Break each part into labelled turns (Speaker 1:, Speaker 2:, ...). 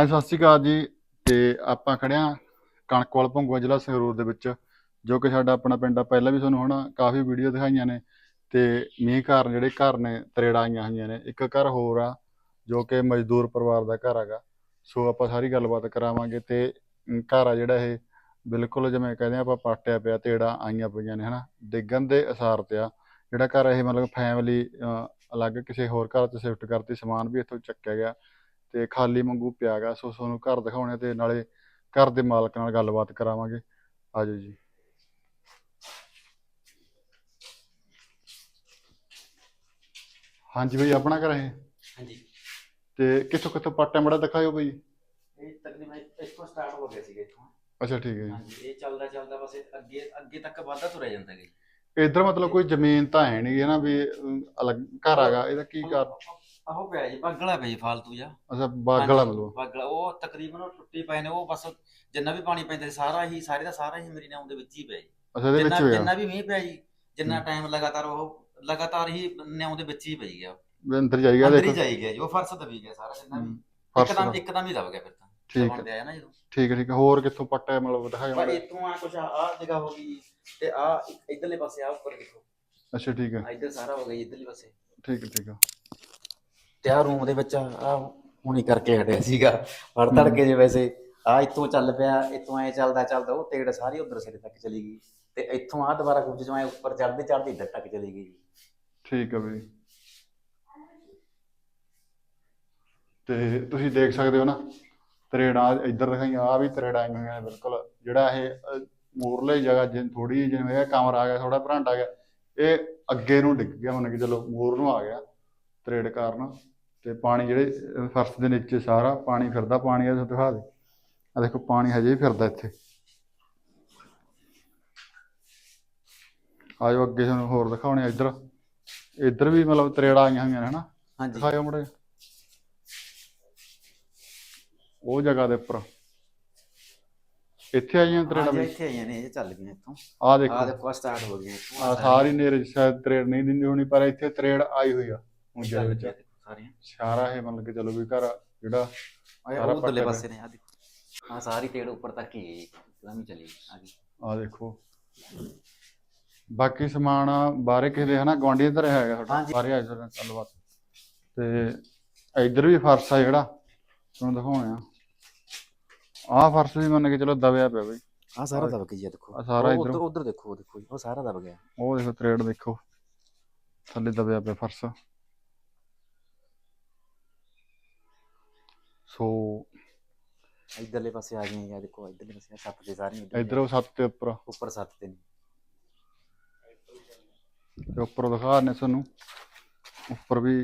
Speaker 1: ਹਾਂ ਸਤਿ ਸ਼੍ਰੀ ਅਕਾਲ ਜੀ। ਤੇ ਆਪਾਂ ਖੜਿਆ ਕਣਕਵਾਲ ਭੰਗੂਆ ਜ਼ਿਲ੍ਹਾ ਸੰਗਰੂਰ ਦੇ ਵਿੱਚ, ਜੋ ਕਿ ਸਾਡਾ ਆਪਣਾ ਪਿੰਡ ਆ। ਪਹਿਲਾਂ ਵੀ ਤੁਹਾਨੂੰ ਹੁਣ ਕਾਫੀ ਵੀਡੀਓ ਦਿਖਾਈਆਂ ਨੇ ਤੇ ਮੀਂਹ ਕਾਰਨ ਜਿਹੜੇ ਘਰ ਨੇ, ਤਰੇੜਾਂ ਆਈਆਂ ਹੋਈਆਂ ਨੇ। ਇੱਕ ਘਰ ਹੋਰ ਆ, ਜੋ ਕਿ ਮਜ਼ਦੂਰ ਪਰਿਵਾਰ ਦਾ ਘਰ ਹੈਗਾ। ਸੋ ਆਪਾਂ ਸਾਰੀ ਗੱਲਬਾਤ ਕਰਾਵਾਂਗੇ ਤੇ ਘਰ ਆ ਜਿਹੜਾ ਇਹ, ਬਿਲਕੁਲ ਜਿਵੇਂ ਕਹਿੰਦੇ ਆ, ਆਪਾਂ ਪਾਟਿਆ ਪਿਆ, ਤੇੜਾਂ ਆਈਆਂ ਪਈਆਂ ਨੇ, ਹਨਾ? ਡਿੱਗਣ ਦੇ ਅਸਾਰ ਤੇ ਆ। ਜਿਹੜਾ ਘਰ ਇਹ ਮਤਲਬ ਫੈਮਿਲੀ ਅਲੱਗ ਕਿਸੇ ਹੋਰ ਘਰ 'ਚ ਸ਼ਿਫਟ ਕਰਤੀ, ਸਮਾਨ ਵੀ ਇੱਥੋਂ ਚੱਕਿਆ ਗਿਆ। ਤੇ ਖਾਲੀ ਵਾਂਗੂ ਪਿਆ ਗਾ ਸੋ ਤੁਹਾਨੂੰ ਘਰ ਦਿਖਾਉਣੇ ਤੇ ਨਾਲੇ ਘਰ ਦੇ ਮਾਲਕ ਨਾਲ ਗੱਲਬਾਤ ਕਰਾਵਾਂਗੇ। ਆਜੋ ਜੀ। ਹਾਂਜੀ ਬਈ ਆਪਣਾ ਘਰ
Speaker 2: ਹਾਂਜੀ।
Speaker 1: ਤੇ ਕਿੱਥੋਂ ਕਿੱਥੋਂ ਪਾਟਾ ਮੜਾ ਦਿਖਾਇਓ ਬਈ?
Speaker 2: ਇਹ ਤਕਰੀਬਨ ਇੱਥੋਂ ਸਟਾਰਟ ਹੋ ਗਿਆ ਸੀਗਾ ਇੱਥੋਂ।
Speaker 1: ਅੱਛਾ ਠੀਕ ਹੈ
Speaker 2: ਹਾਂਜੀ ਇਹ ਚੱਲਦਾ ਚੱਲਦਾ ਬਸ ਇਹ ਅੱਗੇ ਅੱਗੇ ਤੱਕ ਵੱਧਦਾ ਤੁਰਿਆ ਜਾਂਦਾ ਹੈ
Speaker 1: ਇਧਰ ਮਤਲਬ ਕੋਈ ਜ਼ਮੀਨ ਤਾਂ ਹੈ ਨਹੀਂ ਹੈ ਨਾ ਵੀ ਅਲੱਗ ਘਰ ਹੈਗਾ ਇਹਦਾ ਕੀ ਕਰ
Speaker 2: ਆਹੋ ਪਿਆ ਜੀ ਬਾਗਲਾ ਪਿਆ ਜੀ ਫਾਲਤੂ ਜਾ
Speaker 1: ਅੱਛਾ ਬਾਗਲਾ ਮਤਲਬ
Speaker 2: ਬਾਗਲਾ ਉਹ ਤਕਰੀਬਨ ਉਹ ਟੁੱਟੀ ਪਏ ਨੇ ਉਹ ਬਸ ਜਿੰਨਾ ਵੀ ਪਾਣੀ ਪੈਂਦਾ ਸੀ ਸਾਰਾ ਹੀ ਸਾਰੇ ਦਾ ਸਾਰਾ ਹੀ ਮੇਰੀ ਨਾਮ ਦੇ ਵਿੱਚ ਹੀ ਪਿਆ ਜੀ
Speaker 1: ਅੱਛਾ ਇਹਦੇ ਵਿੱਚ ਹੋਇਆ
Speaker 2: ਜਿੰਨਾ ਵੀ ਮੀਂਹ ਪਿਆ ਜੀ ਜਿੰਨਾ। ਟਾਈਮ ਲਗਾਤਾਰ ਉਹ ਲਗਾਤਾਰ ਹੀ ਨਿਆਉ ਦੇ ਵਿੱਚ ਹੀ ਪਈ ਗਿਆ
Speaker 1: ਅੰਦਰ
Speaker 2: ਅੰਦਰ ਹੀ
Speaker 1: ਦੇਖੋ।
Speaker 2: ਜਾਈ ਗਿਆ ਜੀ ਉਹ ਫਰਸ਼ ਦਬੀ ਗਿਆ ਸਾਰਾ ਜਿੰਨਾ ਵੀ ਇੱਕਦਮ। ਇੱਕਦਮ ਹੀ ਦਬ ਗਿਆ ਫਿਰ ਤਾਂ।
Speaker 1: ਠੀਕ ਹੈ। ਠੀਕ ਹੈ ਠੀਕ ਹੈ। ਹੋਰ ਕਿੱਥੋਂ ਪੱਟਾ ਮਤਲਬ ਦਿਖਾਇਓ
Speaker 2: ਪਰ। ਇਤੋਂ ਆ ਕੁਛ ਆ ਜਗ੍ਹਾ ਹੋ ਗਈ ਤੇ ਆ ਇਧਰਲੇ ਪਾਸੇ ਆ ਉੱਪਰ ਦੇਖੋ।
Speaker 1: ਅੱਛਾ ਠੀਕ ਹੈ।
Speaker 2: ਇੱਧਰ ਸਾਰਾ ਹੋ ਗਿਆ ਇਧਰਲੇ ਪਾਸੇ।
Speaker 1: ਠੀਕ ਹੈ ਠੀਕ ਹੈ।
Speaker 2: ਤੇ ਆ ਰੂਮ ਦੇ ਵਿੱਚ ਆ ਹੁਣੀ ਕਰਕੇ ਹਟਿਆ ਸੀਗਾ। ਫੜ ਤੜਕੇ ਜੇ ਵੈਸੇ ਆ ਇੱਥੋਂ ਚੱਲ ਪਿਆ ਇੱਥੋਂ ਐ ਚੱਲਦਾ ਚੱਲਦਾ ਉਹ ਤੇੜ ਸਾਰੀ ਉਧਰ ਸਿਰੇ ਤੱਕ ਚਲੀ ਗਈ। ਤੇ ਇੱਥੋਂ ਆ ਦੁਬਾਰਾ ਕੁਝ ਜਿਵੇਂ ਉੱਪਰ ਚੜਦੇ ਚੜਦੇ ਇੱਧਰ ਤੱਕ ਚਲੀ ਗਈ।
Speaker 1: ਠੀਕ ਹੈ ਬਈ। ਤੇ ਤੁਸੀਂ ਦੇਖ ਸਕਦੇ ਹੋ ਨਾ ਤਰੇੜਾਂ ਇੱਧਰ ਦਿਖਾਈਆਂ ਆ ਵੀ ਤਰੇੜਾਂ ਆਈਆਂ ਨੇ ਬਿਲਕੁਲ। ਜਿਹੜਾ ਇਹ ਅ, ਮੂਰਲੇ ਜਗ੍ਹਾ ਜਿਵੇਂ ਥੋੜੀ ਜਿਵੇਂ ਇਹ ਕਮਰਾ ਆ ਗਿਆ ਥੋੜਾ ਭਰਾਂਡਾ ਆ ਗਿਆ ਇਹ ਅੱਗੇ ਨੂੰ ਡਿੱਗ ਗਿਆ ਮੰਨ ਕੇ ਚਲੋ ਮੋਰ ਨੂੰ ਆ ਗਿਆ। ਤਰੇੜ ਕਾਰਨ ਤੇ ਪਾਣੀ ਜਿਹੜੇ ਫਰਸ਼ ਦੇ ਨੀਚੇ ਸਾਰਾ ਪਾਣੀ ਫਿਰਦਾ ਪਾਣੀ ਆ ਦਿਖਾ ਦੇ। ਆ ਦੇਖੋ ਪਾਣੀ ਹਜੇ ਵੀ ਫਿਰਦਾ ਇੱਥੇ। ਆਜੋ ਅੱਗੇ ਤੁਹਾਨੂੰ ਹੋਰ ਦਿਖਾਉਣੇ ਇੱਧਰ। ਇੱਧਰ ਵੀ ਮਤਲਬ ਤਰੇੜਾਂ ਆਈਆਂ ਹੋਈਆਂ ਨੇ ਹਨਾ?
Speaker 2: ਹਾਂਜੀ।
Speaker 1: ਦਿਖਾਇਓ ਮੜੇ। ਉਹ ਜਗ੍ਹਾ ਦੇ ਉੱਪਰ। ਇੱਥੇ ਆਈਆਂ ਤਰੇੜਾਂ ਵੀ?
Speaker 2: ਇੱਥੇ ਆਈਆਂ ਨੇ ਇਹ ਚੱਲ ਗਈਆਂ ਇੱਥੋਂ।
Speaker 1: ਆ
Speaker 2: ਆ
Speaker 1: ਦੇਖੋ
Speaker 2: ਦੇਖੋ ਸਟਾਰਟ ਹੋ ਗਈਆਂ
Speaker 1: ਆ ਸਾਰੀ ਨੇਰੇ ਸ਼ਾਇਦ ਤਰੇੜ ਨਹੀਂ ਦਿੰਦੀ ਹੋਣੀ ਪਰ ਇੱਥੇ ਤਰੇੜ ਆਈ ਹੋਈ ਆ। ਉਂਝੇ
Speaker 2: ਚੱਲ
Speaker 1: ਵਿੱਚ।
Speaker 2: ਸਾਰੀਆਂ
Speaker 1: ਸਾਰਾ ਇਹ ਮੰਨ ਕੇ ਚਲੋ ਵੀ ਘਰ ਜਿਹੜਾ
Speaker 2: ਆ
Speaker 1: ਸਾਰਾ
Speaker 2: ਉਹ ਉਧਰਲੇ ਪਾਸੇ ਨੇ ਆ ਦੇਖੋ। ਆ ਸਾਰੀ ਤੇੜ ਉੱਪਰ ਤੱਕ ਹੀ ਗਈ ਇੱਕਦਮ ਹੀ ਚਲੀ ਆ ਗਈ।
Speaker 1: ਆ ਦੇਖੋ। ਬਾਕੀ ਸਮਾਨ ਬਾਹਰੇ ਕਿਸੇ ਦੇ ਹਨਾ? ਗਵਾਂਢੀ ਧਰ ਹੈਗਾ ਤੁਹਾਡਾ। ਬਾਹਰੇ ਆਏ ਤੁਹਾਡਾ ਗੱਲਬਾਤ ਤੇ ਇੱਧਰ ਵੀ ਫਰਸ਼ ਆ ਜਿਹੜਾ ਤੁਹਾਨੂੰ ਦਿਖਾਉਣਾ ਆ। ਆਹ ਫਰਸ਼ ਵੀ ਮੰਨ ਕੇ ਚਲੋ ਦਬਿਆ ਪਿਆ ਬਈ।
Speaker 2: ਆ ਸਾਰਾ ਦਬ ਗਿਆ ਦੇਖੋ।
Speaker 1: ਆਹ ਸਾਰਾ ਇੱਧਰੋਂ।
Speaker 2: ਉੱਧਰ ਦੇਖੋ ਦੇਖੋ ਉਹ ਸਾਰਾ ਦਬ ਗਿਆ।
Speaker 1: ਉਹ ਦੇਖੋ ਤਰੇੜ ਦੇਖੋ। ਥੱਲੇ ਦਬਿਆ ਪਿਆ ਫਰਸ਼। ਸੋ
Speaker 2: ਇਧਰਲੇ ਪਾਸੇ ਆ ਗਈਆਂ ਆ ਦੇਖੋ ਇਧਰਲੇ ਪਾਸੇ ਆਹ ਛੱਤ ਤੇ ਸਾਰੀਆਂ ਉੱਧਰ
Speaker 1: ਇੱਧਰ ਉਹ ਛੱਤ ਦੇ ਉੱਪਰ।
Speaker 2: ਉੱਪਰ ਛੱਤ ਤੇ ਨੇ
Speaker 1: ਤੇ ਉੱਪਰ ਦਿਖਾ ਨੇ ਤੁਹਾਨੂੰ। ਉੱਪਰ ਵੀ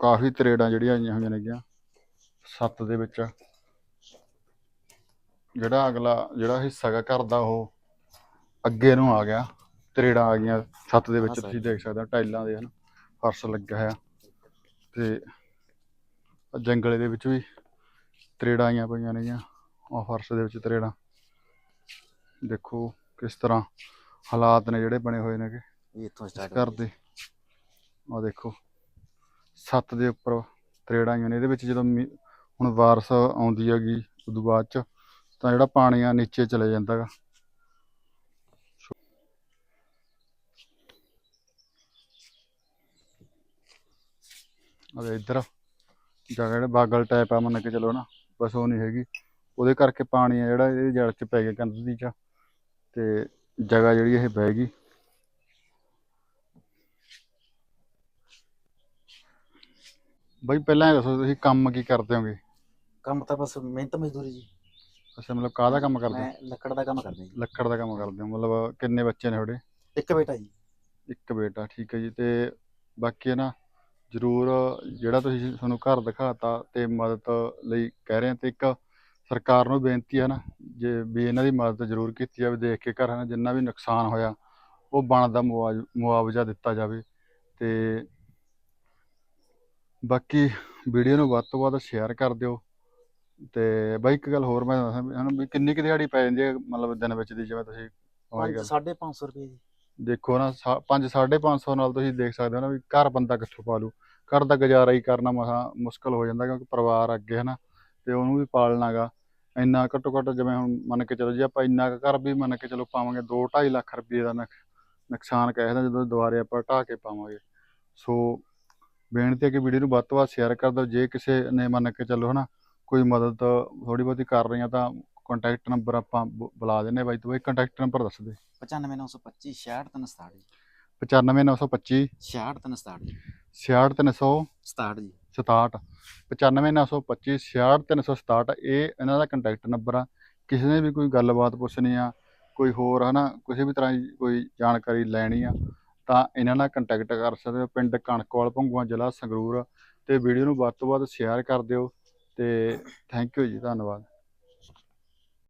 Speaker 1: ਕਾਫੀ ਤਰੇੜਾਂ ਜਿਹੜੀਆਂ ਆਈਆਂ ਹੋਈਆਂ ਨੇਗੀਆਂ ਛੱਤ ਦੇ ਵਿੱਚ। ਜਿਹੜਾ ਅਗਲਾ ਜਿਹੜਾ ਹਿੱਸਾ ਹੈਗਾ ਘਰ ਦਾ ਉਹ ਅੱਗੇ ਨੂੰ ਆ ਗਿਆ। ਤਰੇੜਾਂ ਆ ਗਈਆਂ ਛੱਤ ਦੇ ਵਿੱਚ
Speaker 2: ਹਾਂ
Speaker 1: ਤੁਸੀਂ ਦੇਖ ਸਕਦੇ ਹੋ ਟਾਈਲਾਂ ਦੇ ਹਨ ਫਰਸ਼ ਲੱਗਿਆ ਹੋਇਆ। ਤੇ ਜੰਗਲੇ ਦੇ ਵਿੱਚ ਵੀ ਤਰੇੜਾਂ ਆਈਆਂ ਪਈਆਂ ਨੇਗੀਆਂ ਆਹ ਫਰਸ਼ ਦੇ ਵਿੱਚ ਤਰੇੜਾਂ। ਦੇਖੋ ਕਿਸ ਤਰ੍ਹਾਂ ਹਾਲਾਤ ਨੇ ਜਿਹੜੇ ਬਣੇ ਹੋਏ ਨੇਗੇ।
Speaker 2: ਇਹ ਇੱਥੋਂ ਸਟਾਰਟ
Speaker 1: ਘਰ ਦੇ। ਆ ਦੇਖੋ ਛੱਤ ਦੇ ਉੱਪਰ ਤਰੇੜਾਂ ਆਈਆਂ ਨੇ। ਇਹਦੇ ਵਿੱਚ ਜਦੋਂ ਹੁਣ ਬਾਰਿਸ਼ ਆਉਂਦੀ ਹੈਗੀ ਉਦੋਂ ਬਾਅਦ ਚ ਤਾਂ ਜਿਹੜਾ ਪਾਣੀ ਆ ਨੀਚੇ ਚਲੇ ਜਾਂਦਾ ਗਾ। ਅਰੇ ਇੱਧਰ ਜਗ੍ਹਾ ਜਿਹੜੇ ਬਾਗਲ ਟਾਈਪ ਆ ਮੰਨ ਕੇ ਚਲੋ ਨਾ ਬਸ ਉਹ ਨਹੀਂ ਹੈਗੀ। ਉਹਦੇ ਕਰਕੇ ਪਾਣੀ ਆ ਜਿਹੜਾ ਇਹਦੇ ਜੜ ਚ ਪੈ ਗਿਆ ਕੰਧ ਦੀ ਚ। ਤੇ ਜਗ੍ਹਾ ਜਿਹੜੀ ਇਹ ਬਹਿ ਗਈ। ਬਈ ਪਹਿਲਾਂ ਇਹ ਦੱਸੋ ਤੁਸੀਂ ਕੰਮ ਕੀ ਕਰਦੇ ਹੋਗੇ?
Speaker 2: ਕੰਮ ਤਾਂ ਬਸ ਮਿਹਨਤ ਮਜ਼ਦੂਰੀ ਜੀ।
Speaker 1: ਅੱਛਾ ਮਤਲਬ ਕਾਹਦਾ ਕੰਮ ਕਰਦੇ ਹੋ?
Speaker 2: ਮੈਂ ਲੱਕੜ ਦਾ ਕੰਮ ਕਰਦਾ ਜੀ।
Speaker 1: ਲੱਕੜ ਦਾ ਕੰਮ ਕਰਦੇ ਹੋ ਮਤਲਬ ਕਿੰਨੇ ਬੱਚੇ ਨੇ ਤੁਹਾਡੇ?
Speaker 2: ਇੱਕ ਬੇਟਾ ਜੀ।
Speaker 1: ਇੱਕ ਬੇਟਾ ਠੀਕ ਹੈ ਜੀ ਤੇ ਬਾਕੀ ਹੈ ਨਾ ਜ਼ਰੂਰ ਜਿਹੜਾ ਤੁਸੀਂ ਤੁਹਾਨੂੰ ਘਰ ਦਿਖਾਤਾ ਤੇ ਮਦਦ ਲਈ ਕਹਿ ਰਹੇ ਹਾਂ ਤੇ ਇੱਕ ਸਰਕਾਰ ਨੂੰ ਬੇਨਤੀ ਹੈ ਨਾ ਜੇ ਵੀ ਇਹਨਾਂ ਦੀ ਮਦਦ ਜ਼ਰੂਰ ਕੀਤੀ ਜਾਵੇ ਦੇਖ ਕੇ ਘਰਾਂ ਦਾ ਜਿੰਨਾ ਵੀ ਨੁਕਸਾਨ ਹੋਇਆ ਉਹ ਬਣਦਾ ਮੁਆਵ- ਮੁਆਵਜ਼ਾ ਦਿੱਤਾ ਜਾਵੇ ਤੇ ਬਾਕੀ ਵੀਡੀਓ ਨੂੰ ਵੱਧ ਤੋਂ ਵੱਧ ਸ਼ੇਅਰ ਕਰ ਦਿਓ ਤੇ ਬਾਈ ਇੱਕ ਗੱਲ ਹੋਰ ਮੈਂ ਦੱਸਾਂ ਵੀ ਕਿੰਨੀ ਕੁ ਦਿਹਾੜੀ ਪੈ ਜਾਂਦੀ ਹੈ ਮਤਲਬ ਦਿਨ ਵਿੱਚ ਦੀ ਜਿਵੇਂ ਤੁਸੀਂ ਕਮਾਈ
Speaker 2: ਪੰਜ
Speaker 1: ਕਰਦੇ
Speaker 2: ਸਾਢੇ ਪੰਜ ਸੌ ਰੁਪਏ ਜੀ
Speaker 1: ਦੇਖੋ ਨਾ 5 550 ਨਾਲ ਤੁਸੀਂ ਦੇਖ ਸਕਦੇ ਹੋ ਨਾ ਵੀ ਘਰ ਬੰਦਾ ਕਿੱਥੋਂ ਪਾਲੂ ਘਰ ਦਾ ਗੁਜ਼ਾਰਾ ਹੀ ਕਰਨਾ ਮਸਾ ਮੁਸ਼ਕਲ ਹੋ ਜਾਂਦਾ ਕਿਉਂਕਿ ਪਰਿਵਾਰ ਅੱਗੇ ਹੈ ਨਾ ਤੇ ਉਹਨੂੰ ਵੀ ਪਾਲਣਾਗਾ। ਇੰਨਾ ਘੱਟੋ ਘੱਟ ਜਿਵੇਂ ਹੁਣ ਮੰਨ ਕੇ ਚਲੋ ਜੇ ਆਪਾਂ ਇੰਨਾ ਕੁ ਘਰ ਵੀ ਮੰਨ ਕੇ ਚਲੋ ਪਾਵਾਂਗੇ 2.5 ਲੱਖ ਰੁਪਏ ਦਾ ਨੁਕ- ਨੁਕਸਾਨ ਕਹਿ ਸਕਦੇ ਜਦੋਂ ਦੁਬਾਰੇ ਆਪਾਂ ਢਾਹ ਕੇ ਪਾਵਾਂਗੇ। ਸੋ ਬੇਨਤੀ ਹੈ ਕਿ ਵੀਡੀਓ ਨੂੰ ਵੱਧ ਤੋਂ ਵੱਧ ਸ਼ੇਅਰ ਕਰ ਦਿਓ। ਜੇ ਕਿਸੇ ਨੇ ਮੰਨ ਕੇ ਚੱਲੋ ਹਨਾ ਕੋਈ ਮਦਦ ਥੋੜੀ ਬਹੁਤੀ ਕਰ ਰਹੇ ਆ ਤਾਂ ਕੰਟੈਕਟ ਨੰਬਰ ਆਪਾਂ ਬ- ਬੁਲਾ ਦਿੰਨੇ ਬਾਈ ਤੂੰ। ਬਾਈ ਕੰਟੈਕਟ ਨੰਬਰ ਦੱਸ ਦੇ।
Speaker 2: 95925 66367
Speaker 1: 95925
Speaker 2: 66367
Speaker 1: 66367
Speaker 2: 67 ਜੀ।
Speaker 1: 67 95925 66367 ਇਹ ਇਹਨਾਂ ਦਾ ਕੰਟੈਕਟ ਨੰਬਰ ਆ। ਕਿਸੇ ਨੇ ਵੀ ਕੋਈ ਗੱਲਬਾਤ ਪੁੱਛਣੀ ਆ ਕੋਈ ਹੋਰ ਹਨਾ ਕਿਸੇ ਵੀ ਤਰ੍ਹਾਂ ਦੀ ਕੋਈ ਜਾਣਕਾਰੀ ਲੈਣੀ ਆ ਤਾਂ ਇਹਨਾਂ ਨਾਲ ਕੰਟੈਕਟ ਕਰ ਸਕਦੇ ਹੋ। ਪਿੰਡ ਕਣਕਵਾਲ ਭੰਗੂਆਂ ਜ਼ਿਲ੍ਹਾ ਸੰਗਰੂਰ। ਤੇ ਵੀਡੀਓ ਨੂੰ ਵੱਧ ਤੋਂ ਵੱਧ ਸ਼ੇਅਰ ਕਰ ਦਿਓ। ਤੇ ਥੈਂਕ ਯੂ ਜੀ ਧੰਨਵਾਦ।